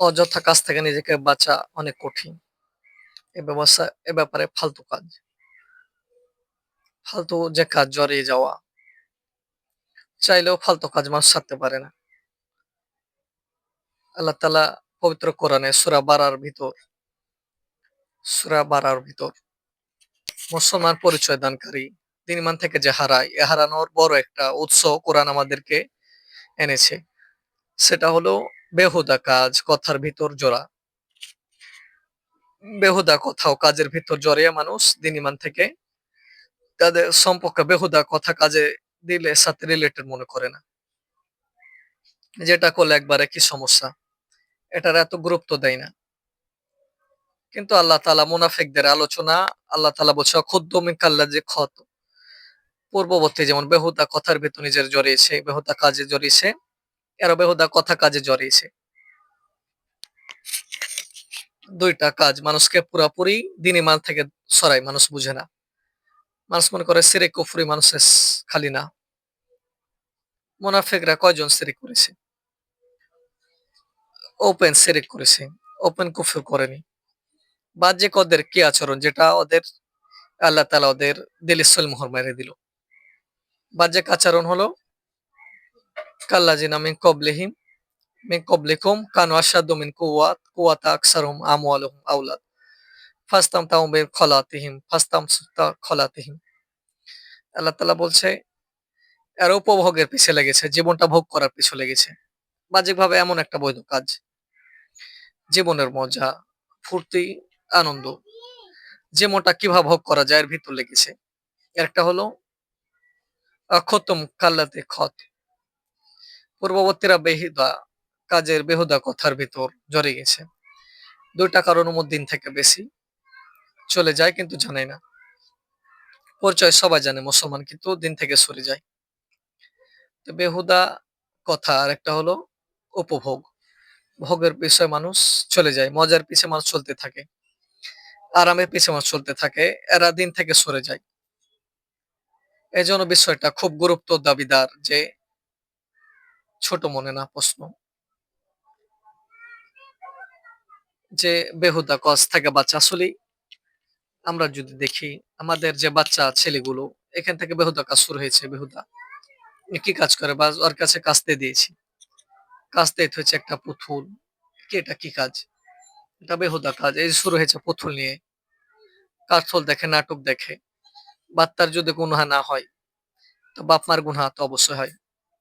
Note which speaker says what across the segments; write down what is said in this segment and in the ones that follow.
Speaker 1: অযথা কাজ থেকে নিজেকে বাঁচা অনেক কঠিন। এ ব্যবস্থা এ ব্যাপারে ফালতু কাজ। ফালতু যে কাজ জড়িয়ে যাওয়া, চাইলেও ফালতু কাজ মানুষ ছাড়তে পারে না। আল্লাহ তালা পবিত্র কোরআনে সুরা বারার ভিতর, সুরা বারার ভিতর মুসলমান পরিচয় দানকারী দিন ইমান থেকে যে হারায়, এ হারানোর বড় একটা উৎস কোরআন আমাদেরকে এনেছে। সেটা হলো বেহুদা কাজ, কথার ভিতর জোড়া। বেহুদা কথা ও কাজের ভিতর জড়িয়ে মানুষ দিন ইমান থেকে। তাদের সম্পর্কে বেহুদা কথা কাজে দিলে সাথে রিলেটেড মনে করে না। যেটা করলে একবারে কি সমস্যা? এটার এত গুরুত্ব দেয় না। কিন্তু আল্লাহ তালা মুনাফেকদের আলোচনা, আল্লাহ তালা বলছে খুদ্দমিন কাল্লা যে ক্ষত পূর্ববর্তী যেমন বেহুদা কথার ভিতর নিজের জড়িয়েছে, বেহুদা কাজে জড়িয়েছে এরা বেহুদা কথা কাজে জড়িয়েছে। দুইটা কাজ মানুষকে পুরাপুরি দিন ইমান থেকে সরাই মানুষ বুঝে না। মানুষ মনে করে সিরে কুফরি মানুষের খালি না। মোনাফেকরা কয়জন সিরিক করেছে? ওপেন সিরিক করেছে, ওপেন কুফর করেনি। বাহ্যিক ওদের কি আচরণ? যেটা ওদের, আল্লাহ তালা ওদের দিলিসল মোহর মেরে দিল। বাহ্যিক আচরণ হলো মিন কবলিহিম মিন কবলিকুম কানু মিন ফাস্তাম তাও ফাস্তাম সুতা আল্লাহ বলছে উপভোগের পিছে লেগেছে, জীবনটা ভোগ করার পিছু লেগেছে। বাহ্যিকভাবে এমন একটা বৈধ কাজ। জীবনের মজা, ফুর্তি, আনন্দ জীবনটা কীভাবে ভোগ করা যায় এর ভিতর লেগেছে। একটা হলো খতম কাল্লাতে খত। পূর্ববর্তীরা বেহুদা কাজের বেহুদা কথার ভিতর জড়ে গেছে। দুইটা কারণ দিন থেকে বেশি চলে যায় কিন্তু জানে না। পরিচয় সবাই জানে, মুসলমান কিন্তু দিন থেকে সরে যায়। তো বেহুদা কথা আর একটা হলো উপভোগ। ভোগের পিছনে মানুষ চলে যায়, মজার পিছে মানুষ চলতে থাকে, আরামের পিছে মানুষ চলতে থাকে, এরা দিন থেকে সরে যায়। এই জন্য বিষয়টা খুব গুরুত্ব দাবিদার যে ছোট মনে না প্রশ্ন। যে বেহুদা কজ থেকে বাচ্চা, আসলেই আমরা যদি দেখি আমাদের যে বাচ্চা ছেলেগুলো, এখান থেকে বেহুদা কাজ শুরু হয়েছে, বেহুদা। কি কাজ করে? বা ওর কাছে কাস্তে দিয়েছি। কাস্তে হচ্ছে একটা পুতুল। কি এটা কি কাজ? এটা বেহুদা কাজ। এই শুরু হয়েছে পুতুল নিয়ে। কাঠল দেখে, নাটক দেখে। বাচ্চার যদি গুনহা না হয়, তো বাপ মার গুনহা তো অবশ্যই হয়।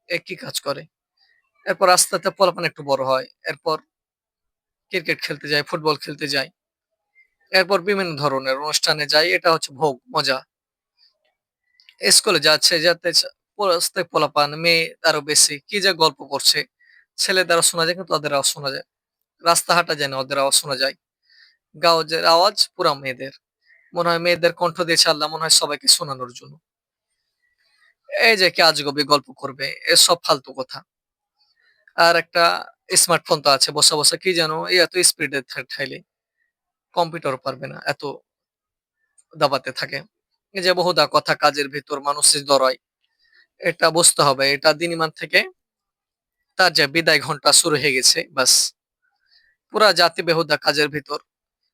Speaker 1: এ কি কাজ করে? এরপর আস্তে আস্তে পোলাপান একটু বড় হয়। এরপর ক্রিকেট খেলতে যায় ফুটবল খেলতে যায় এরপর বিভিন্ন ধরনের অনুষ্ঠানে যায় এটা হচ্ছে ভোগ, মজা। স্কুলে যাচ্ছে, যাতে পোলাপান মেয়ে আরও বেশি, কি যে গল্প করছে। ছেলেদের শোনা যায়, কিন্তু ওদের আওয়াজ শোনা যায়। রাস্তা হাঁটা যায় না, ওদের আওয়াজ শোনা যায়। গাওয়াজের আওয়াজ পুরা মেয়েদের। মনে হয় মেয়েদের কণ্ঠ দিয়েছে আল্লাহ মনে হয় সবাইকে শোনানোর জন্য। এই যে কি আজগবি গল্প করবে এসব ফালতু কথা। আর একটা স্মার্টফোন তো আছে, বসা বসে, কি জানো এই এত স্পিডে ঠাইলে কম্পিউটার পারবে না, এত দাবাতে থাকে। যে বহুদা কথা, কাজের ভিতর মানুষের দরাই এটা বুঝতে হবে, এটা দিনইমান থেকে তার যে বিদায় ঘণ্টা শুরু হয়ে গেছে, বাস। পুরা জাতি বেহুদা কাজের ভিতর।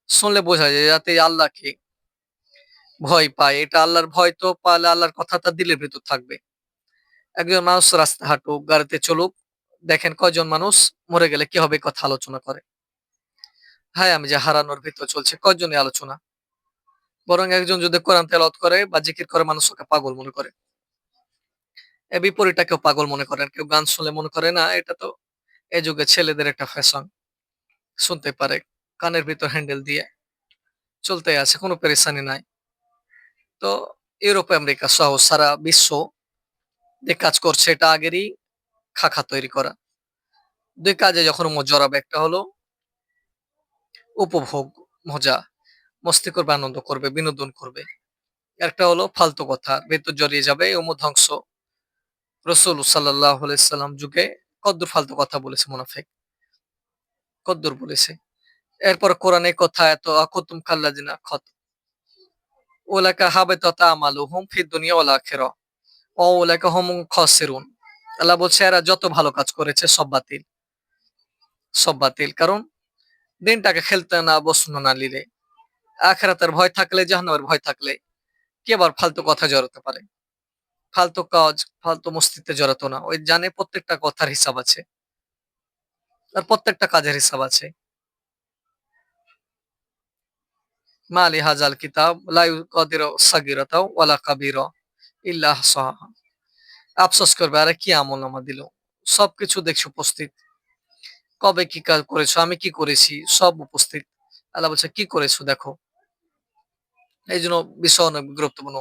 Speaker 1: শুনলে বোঝা যায় যাতে আল্লাহকে ভয় পায়, এটা আল্লাহর ভয় তো পালে আল্লাহর কথা তার দিলের ভিতর থাকবে। একজন মানুষ রাস্তা হাঁটুক গাড়িতে চলুক দেখেন কয়জন মানুষ মরে গেলে কি হবে কথা আলোচনা করে? হ্যাঁ আমি যে হারানোর ভিতর চলছে, কয়জনই আলোচনা? বরং একজন যদি কোরআন তেলত করে বা জিকির করে, মানুষ ওকে পাগল মনে করে। এ বিপরীতটা কেউ পাগল মনে করেন কেউ গান শুনলে মনে করে না, এটা তো এই যুগে ছেলেদের একটা ফ্যাশন শুনতে পারে, কানের ভিতর হ্যান্ডেল দিয়ে চলতে আছে, কোনো পেরেশানি নাই। তো ইউরোপ, আমেরিকা সহ সারা বিশ্ব যে কাজ করছে, এটা আগেরই খাখা তৈরি করা। দুই কাজে যখন জড়াবে একটা হলো, উপভোগ মজা, মস্তি করবে, আনন্দ করবে, বিনোদন করবে। একটা হলো ফালতু কথা, ভেতর জড়িয়ে যাবে ওমো ধ্বংস রসুল সাল্লাহ সাল্লাম যুগে কদ্দুর ফালতু কথা বলেছে, মুনাফেক। কদ্দুর বলেছে। এরপর কোরআনে কথা, এত আকুতুম খাল্লাজিনা খত। ওলাকা হাবে ততা আমালু হুম ফির দুনিয়া ওলা খের ও ওলাকা হুম খসেরুন। আল্লাহ বলছে এরা যত ভালো কাজ করেছে সব বাতিল সব বাতিল। কারণ দিনটাকে খেলতে না বসানো না নিলে, আখিরাতের ভয় থাকলে, জাহান্নামের ভয় থাকলে কে আবার ফালতু কথায় জড়াতে পারে? ফালতু কাজ, ফালতু মস্তিতে জড়াতো না। ওই জানে প্রত্যেকটা কথার হিসাব আছে। আর প্রত্যেকটা কাজের হিসাব আছে। মা লিহাযাল কিতাব লা ইউগাদিরু সাগীরাতাও ওয়ালা কাবীরা ইল্লা আহসাহা। আফসোস করবে আরে কি আমল নামা দিল। সবকিছু দেখছি উপস্থিত। কবে কি কাজ করেছ, আমি কি করেছি সব উপস্থিত। আল্লাহ বলছে কি করেছ দেখো। এই জন্য বিষয় অনেক গুরুত্বপূর্ণ।